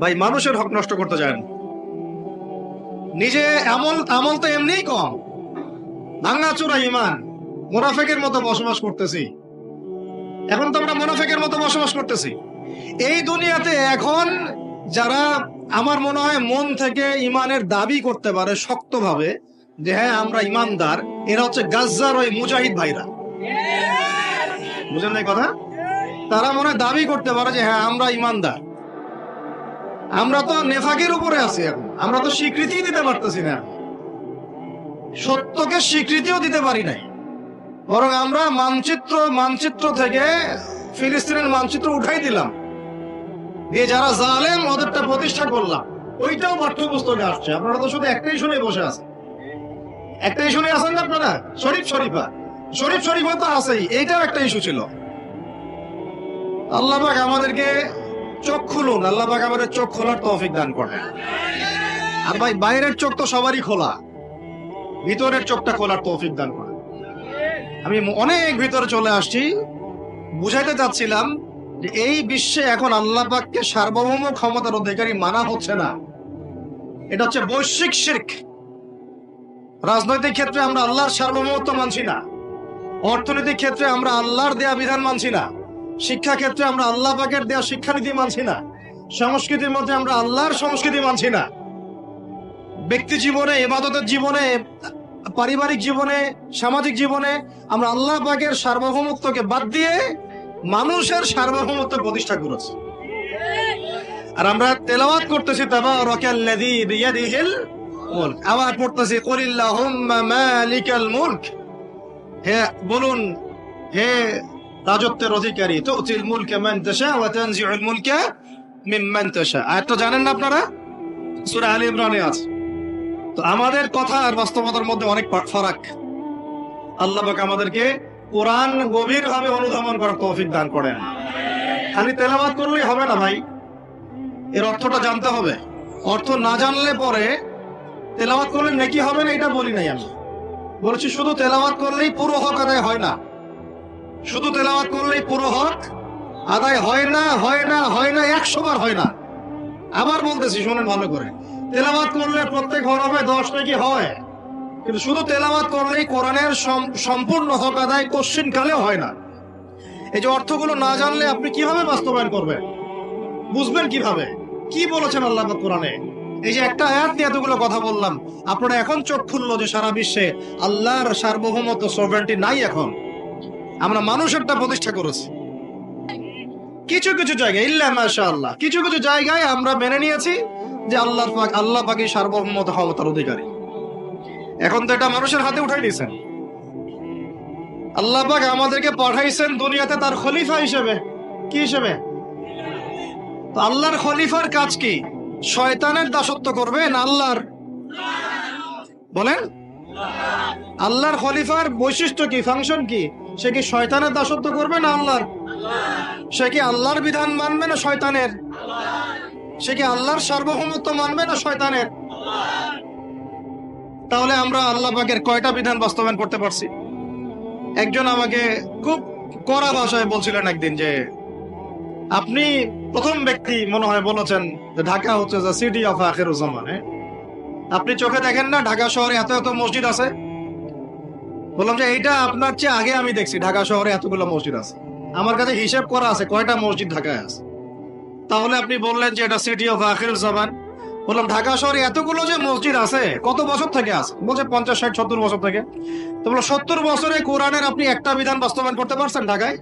ভাই, মানুষের হক নষ্ট করতে যায় নিজে আমল আমল তো এমনিই কম। ভাঙাচোরা ইমান, মোনাফেকের মতো বসবাস করতেছি। এখন তো আমরা মোনাফেকের মতো বসবাস করতেছি। এই দুনিয়াতে এখন যারা আমার মনে হয় মন থেকে ইমানের দাবি করতে পারে শক্তভাবে যে হ্যাঁ আমরা ইমানদার, এরা হচ্ছে গাজ্জার ওই মুজাহিদ ভাইরা। বুঝলেন এই কথা? তারা মনে দাবি করতে পারে যে হ্যাঁ আমরা ইমানদার। আমরা তো নেফাকের উপরে আছি এখন। আমরা তো স্বীকৃতি দিতে পারতেছি না। সত্যকে স্বীকৃতিও দিতে পারি নাই। বরং আমরা মানচিত্র মানচিত্র থেকে ফিলিস্তিনের মানচিত্র উঠাই দিলাম। দিয়ে যারা জালেম ওদেরটা প্রতিষ্ঠা করলাম। ওইটাও পাঠ্যপুস্তকে আসছে। আপনারা তো শুধু একটাই শুনে বসে আছেন। একটাই শুনে আছেন না আপনারা? শরীফ শরীফা। শরীফ শরীফা তো আছেই। এইটাও একটা ইস্যু ছিল। আল্লাহ আমাদেরকে চোখ খুলুন, আল্লাহ পাক আমাদের চোখ খোলার তৌফিক দান করেন আর ভাই, বাইরের চোখ তো সবারই খোলা। ভিতরের চোখটা খোলার তৌফিক দান করেন। আমি অনেক ভিতরে চলে আসছি। বুঝাইতে চাচ্ছিলাম যে এই বিশ্বে এখন আল্লাহ পাককে সার্বভৌম ক্ষমতার অধিকারী মানা হচ্ছে না। এটা হচ্ছে বৈশ্বিক শির্ক। রাজনৈতিক ক্ষেত্রে আমরা আল্লাহর সার্বভৌমত্ব মানছি না। অর্থনৈতিক ক্ষেত্রে আমরা আল্লাহর দেয়া বিধান মানছি না। শিক্ষা ক্ষেত্রে আমরা আল্লাহ পাকের দেয়া শিক্ষানীতি মানছি না। সংস্কৃতির মধ্যে আমরা আল্লাহর সংস্কৃতি মানছি না। ব্যক্তি জীবনে, ইবাদতের জীবনে, পারিবারিক জীবনে, সামাজিক জীবনে আমরা আল্লাহ পাকের সার্বভৌমত্বকে বাদ দিয়ে মানুষের সার্বভৌমত্ব প্রতিষ্ঠা করেছি। আর আমরা তেলাওয়াত করতেছি তাবা রকাল্লাযী বিয়াদিহিল মুলক। আবার পড়তেছি, কুলিল্লাহুম্মা মালিকাল মুলক। হে, বলুন, হে রাজত্বের অধিকারী। তুতিল মুলকা মান তাশা ওয়া মুলকা জানেন না আপনারা? তো আমাদের কথা আর বাস্তবতার মধ্যে অনেক ফারাক। আল্লাহ আমাদেরকে গভীরভাবে দান করেন। খালি করলেই হবে না ভাই। এর অর্থটা জানতে হবে। অর্থ না জানলে পরে তেলাওয়াত করলে নাকি হবে না, এটা বলি নাই আমি। বলেছি শুধু তেলাওয়াত করলেই পুরো হক আদায় হয় না। শুধু তেলাওয়াত করলেই পুরো হক? আদায় হয় না হয় না হয় না, একশো বার হয় না। আবার বলতেছি, শোনেন ভালো করে। তেলাওয়াত করলে প্রত্যেক হরফে দশ নাকি হয়? কিন্তু শুধু তেলাওয়াত করলেই কোরআনের সম্পূর্ণ হক আদায় কোশ্চিন কালেও হয় না। এই যে অর্থগুলো না জানলে আপনি কীভাবে বাস্তবায়ন করবেন? বুঝবেন কীভাবে? কি বলেছেন আল্লাহ কোরআনে? এই যে একটা আয়াত নিয়ে এতগুলো কথা বললাম, আপনারা এখন চোখ খুললো যে সারা বিশ্বে আল্লাহর সার্বভৌমত্ব সভরেন্টি নাই এখন। আমরা মানুষেরটা প্রতিষ্ঠা করেছি। কিছু কিছু জায়গায়, ইল্লা মাশা আল্লাহ কিছু কিছু জায়গায় আমরা মেনে নিয়েছি যে আল্লাহ পাক, আল্লাহ পাকি সার্বভৌমত্ব ক্ষমতার অধিকারী। এখন তো এটা মানুষের হাতে উঠাই দিয়েছেন। আল্লাহ পাক আমাদেরকে পাঠাইছেন দুনিয়াতে তার খলিফা হিসেবে। কি হিসেবে? তো আল্লাহর খলিফার কাজ কি? শয়তানের দাসত্ব করবে না আল্লাহর? বলেন। আল্লাহর খলিফার বৈশিষ্ট্য কি? ফাংশন কি? সে কি শয়তানের দাসত্ব করবে না আল্লাহর? সে কি আল্লাহর বিধান মানবে না শয়তানের? সে কি আল্লাহর সার্বভৌমত্ব মানবে না শয়তানের? তাহলে আমরা আল্লাহ পাকের কয়টা বিধান বাস্তবায়ন করতে পারছি? একজন আমাকে খুব কড়া ভাষায় বলছিলেন একদিন যে, আপনি প্রথম ব্যক্তি মনে হয় বলেছেন যে ঢাকা হচ্ছে সিটি অফ হ্যাঁ? আপনি চোখে দেখেন না, ঢাকা শহরে এত এত মসজিদ আছে? বললাম যে এইটা আপনার চেয়ে আগে আমি দেখছি। ঢাকা শহরে এতগুলো মসজিদ আছে। আমার কাছে হিসেব করা আছে, কয়টা মসজিদ ঢাকায় আছে। তাহলে আপনি বললেন যে এটা সিটি অফ আখেরুজ্জামান বললাম, ঢাকা শহরে এতগুলো যে মসজিদ আছে, কত বছর থেকে আছে? বলছে, পঞ্চাশ, ষাট, সত্তর বছর থেকে। তো বলো সত্তর বছরে কোরআনের আপনি একটা বিধান বাস্তবায়ন করতে পারছেন ঢাকায়?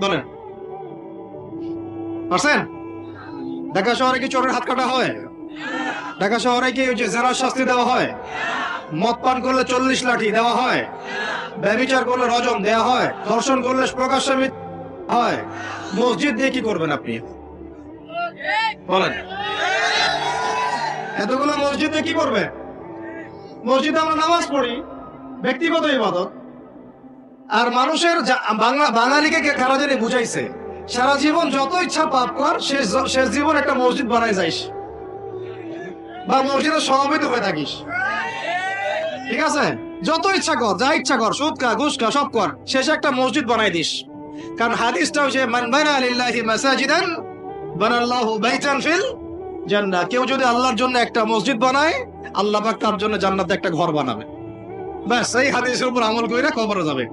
বলেন। পারছেন? ঢাকা শহরে কি চোরের হাত কাটা হয়? ঢাকা শহরে কি ওই যে জেনার শাস্তি দেওয়া হয়? মদ পান করলে চল্লিশ লাঠি দেওয়া হয়। ব্যবিচার করলে রজম দেওয়া হয়। ধর্ষণ করলে প্রকাশ্যে হয়। মসজিদ দিয়ে কি করবেন আপনি? বলেন। এতগুলো মসজিদে কি করবে? মসজিদে আমরা নামাজ পড়ি, ব্যক্তিগত ইবাদত। আর মানুষের বাংলা, বাঙালিকে কারা জানি বুঝাইছে। সারা জীবন যত ইচ্ছা পাপ কর, শেষ জীবন একটা মসজিদ বানাই যাইস। বা মসজিদের সভাপতি হয়ে থাকিস। ঠিক আছে? যত ইচ্ছা কর, যা ইচ্ছা কর সুদ খা ঘুষ সব কর। শেষে একটা মসজিদ বানাই দিস। কারণ হাদিসটা হচ্ছে, মান বানা লিল্লাহি মাসাজিদান বানাল্লাহু বাইতান ফিল জান্নাহ। কেউ যদি আল্লাহর জন্য একটা মসজিদ বানায়, আল্লাহ পাক তার জন্য জান্নাতে একটা ঘর বানাবে। ব্যাস, এই হাদিসের উপর আমল কইরা কবরে যাবে।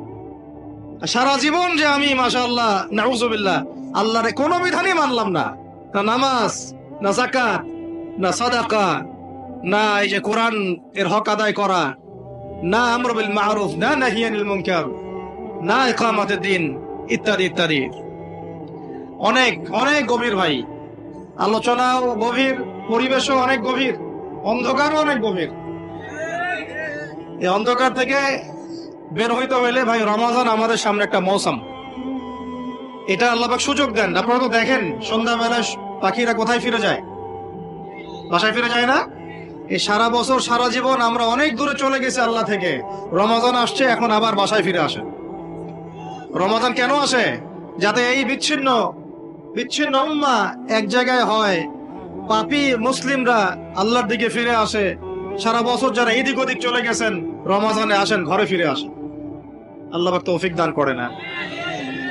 সারা জীবন যে আমি, মাশাআল্লাহ, নাউজুবিল্লাহ, আল্লাহর কোনো বিধানই মানলাম না। না নামাজ, না যাকাত, না সাদাকা, না এই যে কোরআন এর হক আদায় করা না আমর বিল মারুফ, না নাহিয়ানিল মুনকার, না ইকামাতের দিন, ইত্যাদি ইত্যাদি। অনেক অনেক গভীর ভাই। আলোচনাও গভীর, পরিবেশও অনেক গভীর, অন্ধকারও অনেক গভীর। এই অন্ধকার থেকে বের হইতে হইলে ভাই, রমাজান আমাদের সামনে একটা মৌসুম। এটা আল্লাহবাক সুযোগ দেন। আপনারা তো দেখেন, সন্ধ্যাবেলায় পাখিরা কোথায় ফিরে যায়? বাসায় ফিরে যায় না? এই সারা বছর, সারা জীবন আমরা অনেক দূরে চলে গেছি আল্লাহ থেকে। রমাজান আসছে, এখন আবার বাসায় ফিরে আসে। রমাজান কেন আসে? যাতে এই বিচ্ছিন্ন বিচ্ছিন্ন উম্মা এক জায়গায় হয়, পাপি মুসলিমরা আল্লাহর দিকে ফিরে আসে। সারা বছর যারা এদিক ওদিক চলে গেছেন, রমাজানে আসেন, ঘরে ফিরে আসেন। আল্লাহ তৌফিক দান করে না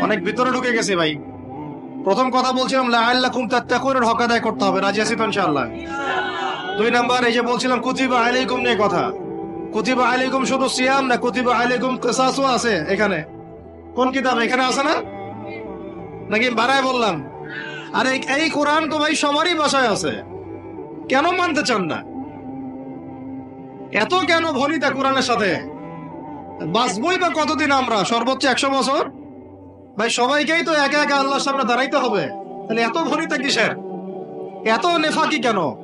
অনেক ভিতরে ঢুকে গেছে ভাই। প্রথম কথা বলছিলাম, লাআল্লাকুম কুমতার হক আদায় করতে হবে। রাজি আছি তো ইনশাআল্লাহ? দুই নাম্বার, এই যে বলছিলাম, কুতিবা আলাইকুম নিয়ে কথা। কুতিবা আলাইকুম শুধু সিয়াম না, কুতিবা আলাইকুম কিসাসও আছে এখানে। কোন কিতাব? এখানে আছে না? নাকি বাড়ায় বললাম। আরে, এই কোরআন তো ভাই সবারই বাসায় আছে। কেন মানতে চান না? এত কেন ভনিতা কোরআনের সাথে? বাঁচবই বা কতদিন আমরা? সর্বোচ্চ একশো বছর? ভাই, সবাইকেই তো একা একা আল্লাহর সামনে দাঁড়াইতে হবে। তাহলে এত ভনিতা কিসের? এত নেফাকি কেন?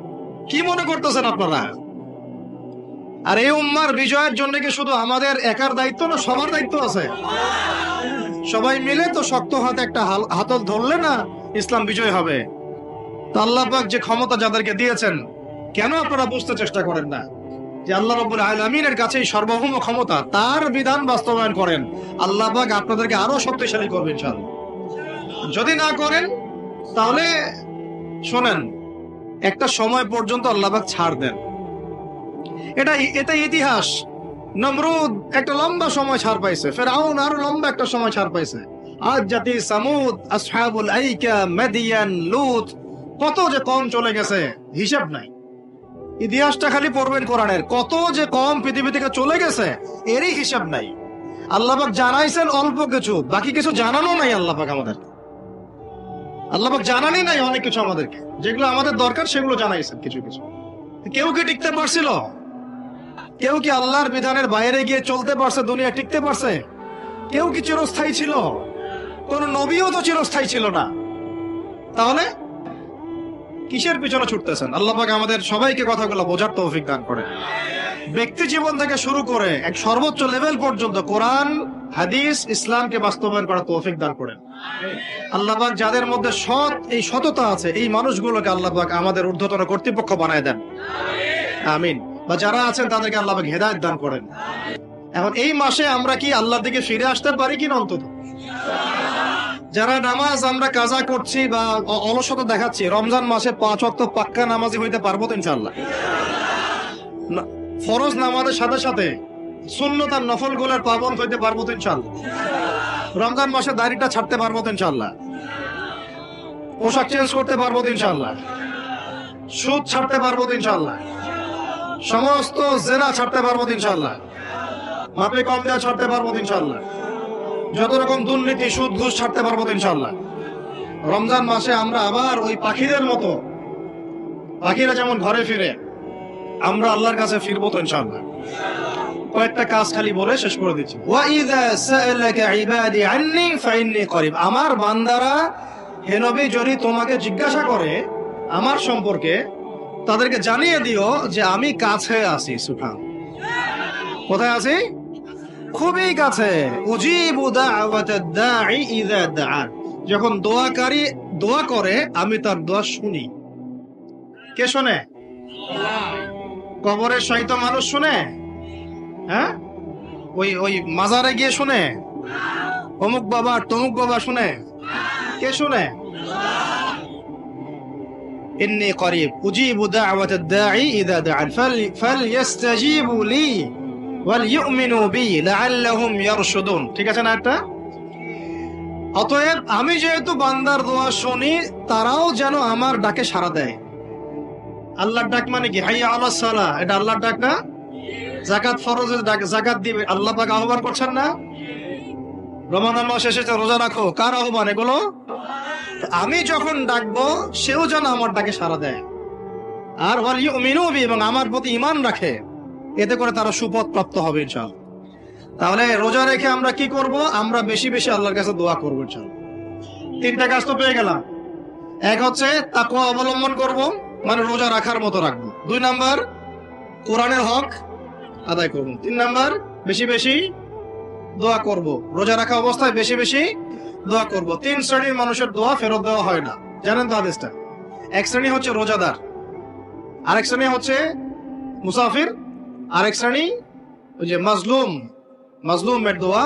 কি মনে করতেছেন আপনারা? আর এই উম্মার বিজয়ের জন্য কি শুধু আমাদের একার দায়িত্ব না সবার দায়িত্ব আছে? সবাই মিলে তো শক্ত হাতে একটা হাতল ধরলে না ইসলাম বিজয় হবে। তো আল্লাহ যে ক্ষমতা যাদেরকে দিয়েছেন, কেন আপনারা বুঝতে চেষ্টা করেন না? যে আল্লাহ রব্বুল আলমিনের কাছেই সর্বভৌম ক্ষমতা, তার বিধান বাস্তবায়ন করেন। আল্লাহ পাক আপনাদেরকে আরও শক্তিশালী করবেন যদি না করেন, তাহলে শোনেন একটা সময় পর্যন্ত আল্লাহ পাক ছাড় দেন। এটা এটা ইতিহাস। নমরুদ একটা লম্বা সময় ছাড় পাইছে। ফেরাউন আরও লম্বা একটা সময় ছাড় পাইছে। আজ জাতি সামুদ, আসহাবুল আইকা, মেদিয়ান, লুত, কত যে কম চলে গেছে, হিসাব নাই। ইতিহাসটা খালি পড়বেন কোরআনের। কত যে কম পৃথিবী থেকে চলে গেছে, এরই হিসাব নাই। আল্লাহবাক জানাইছেন অল্প কিছু, বাকি কিছু জানানো নাই আল্লাহবাক আমাদের। আল্লাহবাক জানানি নাই অনেক কিছু আমাদেরকে। যেগুলো আমাদের দরকার, সেগুলো জানাইছেন কিছু কিছু। কেউ কি টিকতে পারছিল? কেউ কি আল্লাহর বিধানের বাইরে গিয়ে চলতে পারছে, দুনিয়া টিকতে পারছে? কেউ কি চিরস্থায়ী ছিল? কোন নবীও তো চিরস্থায়ী ছিল না। তাহলে কিসের পিছনে ছুটতেছেন? আল্লাপাক আমাদের সবাইকে কথাগুলো বোঝার তৌফিক দান করে ব্যক্তি জীবন থেকে শুরু করে এক সর্বোচ্চ লেভেল পর্যন্ত কোরআন হাদিস ইসলামকে বাস্তবায়ন করার তৌফিক দান করেন। আল্লাহ পাক যাদের মধ্যে সৎ, এই সততা আছে, এই মানুষগুলোকে আল্লাহ পাক আমাদের ঊর্ধ্বতন কর্তৃপক্ষ বানায় দেন। আমিন। বা যারা আছেন, তাদেরকে আল্লাহ পাক হেদায়ত দান করেন। এখন এই মাসে আমরা কি আল্লাহর দিকে ফিরে আসতে পারি কিনা অন্তত? যারা নামাজ আমরা কাজা করছি বা অলসতা দেখাচ্ছি, রমজান মাসে পাঁচ অক্ট পাক্কা নামাজি হইতে পারব তো ইনশাল্লাহ ফরজ নামাজের সাথে সাথে আর নফল গোলের পাবন হইতে পারব তো ইনশাল্লাহ রমজান মাসে দাড়িটা ছাড়তে পারব তো ইনশাল্লাহ পোশাক চেঞ্জ করতে পারব তো ইনশাল্লাহ সুদ ছাড়তে পারব তো ইনশাল্লাহ সমস্ত জেনা ছাড়তে পারব তো ইনশাল্লাহ মাপে কম দেওয়া ছাড়তে পারব তো ইনশাল্লাহ যত রকম দুর্নীতি, সুদ, ঘুষ ছাড়তে পারব তো ইনশাল্লাহ রমজান মাসে আমরা আবার ওই পাখিদের মতো, পাখিরা যেমন ঘরে ফিরে, আমরা আল্লাহর কাছে ফিরবো তো ইনশাল্লাহ কয়েকটা কাজ খালি বলে শেষ করে দিচ্ছি। আমার বান্দারা, হে নবী, যদি তোমাকে জিজ্ঞাসা করে আমার সম্পর্কে, তাদেরকে জানিয়ে দিও যে আমি কাছে আছি সুফান কোথায় আছি? খুবই কাছে। যখন দোয়াকারী দোয়া করে, আমি তার দোয়া শুনি। কে শোনে? কবরের সহিত মানুষ শুনে? হ্যাঁ? ওই ওই মাজারে গিয়ে শুনে? অমুক বাবা তমুক বাবা শুনে? কে শুনে? ইন্নি করিব, উজিবু দাওয়াত দাঈ ইদা দাআন ফালইস্তাজিবু লি ওয়ালইউমিনু বি, লাআল্লাহুম ইয়ারশুদুন। ঠিক আছে না এটা অতএব আমি যেহেতু বান্দার দোয়া শুনি, তারাও যেন আমার ডাকে সাড়া দেয়। আল্লাহর ডাক মানে কি? হাইয়া আলাহ সালা এটা আল্লাহর ডাক না? জাকাত ফরজের জাকাত দিবে আল্লাহ পাক আহ্বান করছেন না? রমাদান মাস রোজা রাখো। কার আহ্বান এগুলো? আমি যখন ডাকবো, সেও যেন আমার ডাকে সাড়া দেয়। আর ওয়াল ইউমিনু বি, এবং আমার প্রতি ঈমান রাখে। এতে করে তারা সুপথ প্রাপ্ত হবে ইনশাআল্লাহ। তাহলে রোজা রেখে আমরা কি করব? আমরা বেশি বেশি আল্লাহর কাছে দোয়া করব ইনশাআল্লাহ। তিনটা কাজ তো পেয়ে গেলাম। এক হচ্ছে তাকওয়া অবলম্বন করব মানে রোজা রাখার মতো রাখব। দুই নাম্বার, কোরআনের হক আদায় করব। তিন নাম্বার, বেশি বেশি দোয়া করব। রোজা রাখা অবস্থায় বেশি বেশি দোয়া করব। তিন শ্রেণির মানুষের দোয়া ফেরত দেওয়া হয় না। জানেন তো আদেশটা এক শ্রেণি হচ্ছে রোজাদার, আরেক শ্রেণি হচ্ছে মুসাফির, আরেক শ্রেণি ওই যে মাজলুম। মাজলুমের দোয়া,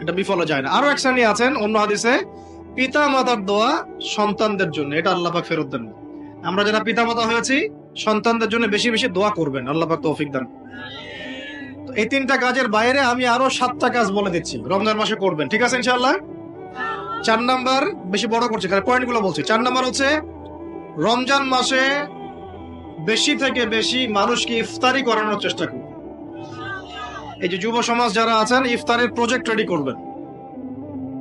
এটা বিফলে যায় না। আরও এক শ্রেণি আছেন, অন্য হাদিসে পিতা মাতার দোয়া সন্তানদের জন্য। এটা আল্লাহ পাক ফেরত দেন। আমরা যারা পিতা মাতা হয়েছি, সন্তানদের জন্য বেশি বেশি দোয়া করবেন। আল্লাহ পাক তৌফিক দেন এই তিনটা কাজের বাইরে আমি আরও সাতটা কাজ বলে দিচ্ছি। রমজান মাসে করবেন, ঠিক আছে ইনশাল্লাহ চার নাম্বার বেশি বড় করছে পয়েন্টগুলো বলছি। চার নাম্বার হচ্ছে, রমজান মাসে বেশি থেকে বেশি মানুষকে ইফতারি করানোর চেষ্টা করুন। এই যে যুব সমাজ যারা আছেন, ইফতারের প্রজেক্ট রেডি করবেন।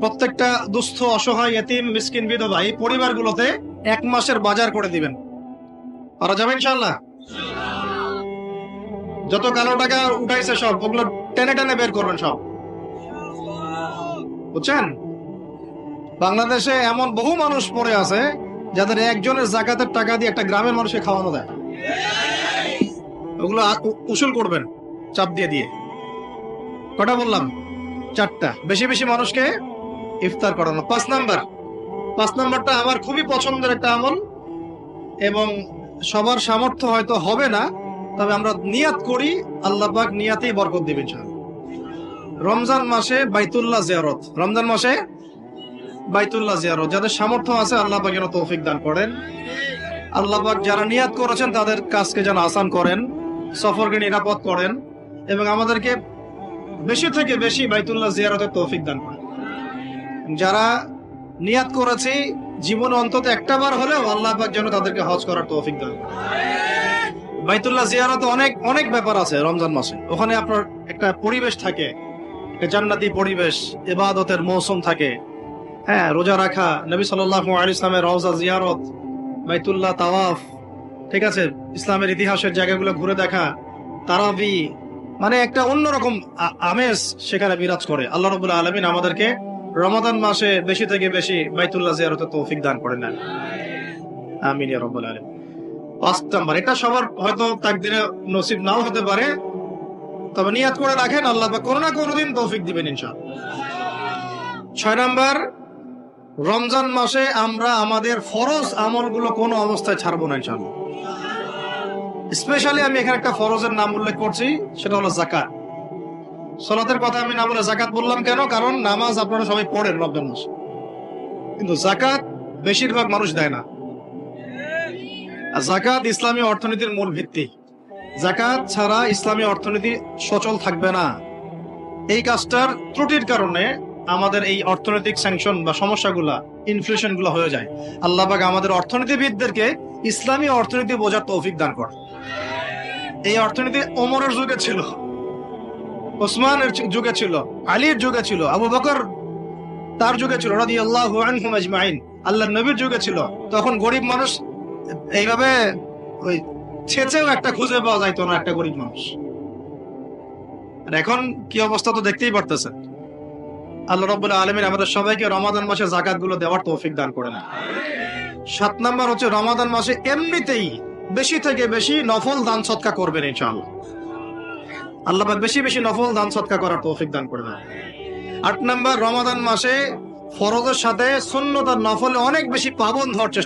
প্রত্যেকটা দুস্থ, অসহায়, এতিম, মিসকিন, বিধবা এই পরিবারগুলোতে এক মাসের বাজার করে দিবেন। পারা যাবে ইনশাল্লাহ যত কালো টাকা উঠাইছে সব, ওগুলো টেনে টেনে বের করবেন সব। বুঝছেন? বাংলাদেশে এমন বহু মানুষ পড়ে আছে, যাদের একজনের জাকাতের টাকা দিয়ে একটা গ্রামের মানুষকে খাওয়ানো দেয় ওগুলো উসুল করবেন, চাপ দিয়ে দিয়ে। কটা বললাম, চারটা। বেশি বেশি মানুষকে ইফতার করানো। পাঁচ নাম্বার। পাঁচ নাম্বারটা আমার খুবই পছন্দের একটা আমল, এবং সবার সামর্থ্য হয়তো হবে না তবে আমরা নিয়াত করি, আল্লাহ পাক নিয়াতেই বরকত ইনশাআল্লাহ। রমজান মাসে বাইতুল্লাহ জিয়ারত রমজান মাসে বাইতুল্লাহ জিয়ারত যাদের সামর্থ্য আছে, আল্লাহ পাক যেন তৌফিক দান করেন আল্লাহ পাক যারা নিয়াত করেছেন, তাদের কাজকে যেন আসান করেন, সফরকে নিরাপদ করেন এবং আমাদেরকে বেশি থেকে বেশি বাইতুল্লাহ জিয়ারতের তৌফিক দান করেন যারা নিয়াত করেছি, জীবনে অন্তত একটা বার হলেও আল্লাহ পাক যেন তাদেরকে হজ করার তৌফিক দান করেন। বাইতুল্লাহ জিয়ারত অনেক অনেক ব্যাপার আছে রমজান মাসে। ওখানে আপনার একটা পরিবেশ থাকে জান্নাতি পরিবেশ, ইবাদতের মৌসুম থাকে। হ্যাঁ রোজা রাখা, নবী আলাইহি ইসলামের রওজা, জিয়ারত, বাইতুল্লাহ তাওয়াফ, ঠিক আছে? ইসলামের ইতিহাসের জায়গাগুলো ঘুরে দেখা, তারাবি মানে একটা অন্যরকম আমেজ সেখানে বিরাজ করে। আল্লাহ রবুল্লাহ আলমিন আমাদেরকে রমাদান মাসে বেশি থেকে বেশি বাইতুল্লাহ জিয়ারতে তৌফিক দান করে নেন আমিন রব্বুল আলামিন। পাঁচ নাম্বার এটা সবার হয়তো তাকদিরে নসিব নাও হতে পারে। তবে নিয়াত করে রাখেন, আল্লাহ পাক কোনো না কোনোদিন তৌফিক দিবেন ইনশাআল্লাহ। ছয় নাম্বার, রমজান মাসে আমরা আমাদের ফরজ আমলগুলো কোনো অবস্থায় ছাড়বো না ইনশাআল্লাহ। স্পেশালি আমি এখানে একটা ফরজের নাম উল্লেখ করছি, সেটা হলো জাকাত সলাতের কথা আমি না বলে জাকাত বললাম কেন? কারণ নামাজ আপনারা সবাই পড়েন রমজান মাসে। কিন্তু জাকাত বেশিরভাগ মানুষ দেয় না। জাকাত ইসলামী অর্থনীতির মূল ভিত্তি। জাকাত ছাড়া ইসলামী অর্থনীতি সচল থাকবে না। এই কাজটার ত্রুটির কারণে আমাদের এই অর্থনৈতিক স্যাংশন বা সমস্যাগুলা ইনফ্লেশনগুলো হয়ে যায়। আল্লাহ পাক আমাদের অর্থনীতিবিদদেরকে ইসলামী অর্থনীতি বোঝার তৌফিক দান করে। এই অর্থনীতি ওমরের যুগে ছিল, ওসমানের যুগে ছিল, আলীর যুগে ছিল, আবু বকর তার যুগে ছিল রাদি আল্লাহ আল্লাহ নবীর যুগে ছিল। তখন গরিব মানুষ এইভাবে ওই ছেচেও একটা খুঁজে পাওয়া যাইতো না একটা গরিব মানুষ। আর এখন কি অবস্থা তো দেখতেই পারতেছেন। আল্লাহ রব্বুল্লাহ আলমিন আমাদের সবাইকে রমাদান মাসে জাকাতগুলো দেওয়ার তৌফিক দান করে না সাত নাম্বার হচ্ছে রমাদান মাসে এমনিতেই বেশি থেকে বেশি নফল দান সৎকা করবেন ইনশাআল্লাহ। আল্লাহ বেশি বেশি নফল দান সৎকা করার তৌফিক দান করে দেন। আট নাম্বার রমাদান মাসে ফরজের সাথে সুন্নত নফলে অনেক বেশি পাবন ধরার চেষ্টা